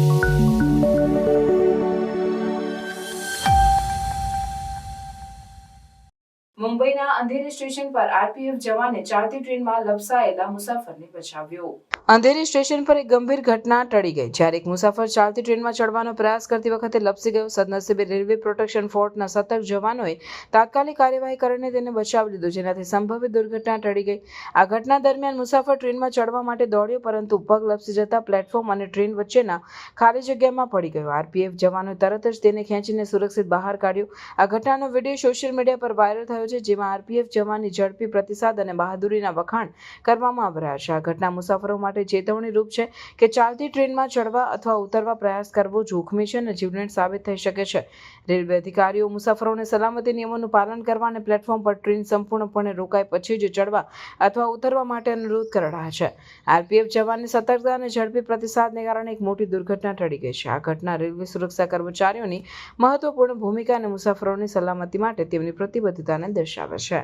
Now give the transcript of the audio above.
Thank you. મુંબઈના Andheri station પર RPF જવાને ચાલતી ટ્રેનમાં લપસાયેલા મુસાફરને બચાવ્યો. અંધેરી સ્ટેશન પર એક ગંભીર ઘટના ટળી ગઈ. જ્યારે એક મુસાફર ચાલતી ટ્રેનમાં ચડવાનો પ્રયાસ કરતી વખતે લપસી ગયો. સદનસીબે રેલવે પ્રોટેક્શન ફોર્સના સતર્ક જવાનોએ તાત્કાલિક કાર્યવાહી કરીને તેને બચાવી લીધો, જેનાથી સંભવિત દુર્ઘટના ટળી ગઈ. આ ઘટના દરમિયાન મુસાફર ટ્રેનમાં ચડવા માટે દોડ્યો, પરંતુ પગ લપસી જતા પ્લેટફોર્મ અને ટ્રેન વચ્ચેના ખાલી જગ્યામાં પડી ગયો. આરપીએફ જવાનોએ તરત જ તેને ખેંચીને સુરક્ષિત બહાર કાઢ્યો. આ ઘટનાનો વીડિયો સોશિયલ મીડિયા પર વાયરલ થયો છે, જેમાં આરપીએફ, જવાનની ઝડપી પ્રતિસાદ અને બહાદુરીના વખાણ કરવામાં આવ્યા છે. આ ઘટના મુસાફરો માટે ચેતવણી રૂપ છે કે ચાલતી ટ્રેનમાં ચડવા અથવા ઉતરવા પ્રયાસ કરવો જોખમી છે અને જીવલેણ સાબિત થઈ શકે છે. રેલવે અધિકારીઓ મુસાફરોને સલામતી નિયમોનું પાલન કરવા અને પ્લેટફોર્મ પર ટ્રેન સંપૂર્ણપણે રોકાય પછી જ ચડવા અથવા ઉતરવા માટે અનુરોધ કરી રહ્યા છે. આરપીએફ, જવાનની સતર્કતા અને ઝડપી પ્રતિસાદને કારણે એક મોટી દુર્ઘટના ટળી ગઈ છે. આ ઘટના રેલવે સુરક્ષા કર્મચારીઓની મહત્વપૂર્ણ ભૂમિકા અને મુસાફરોની સલામતી માટે તેમની પ્રતિબદ્ધતાને દર્શાવે છે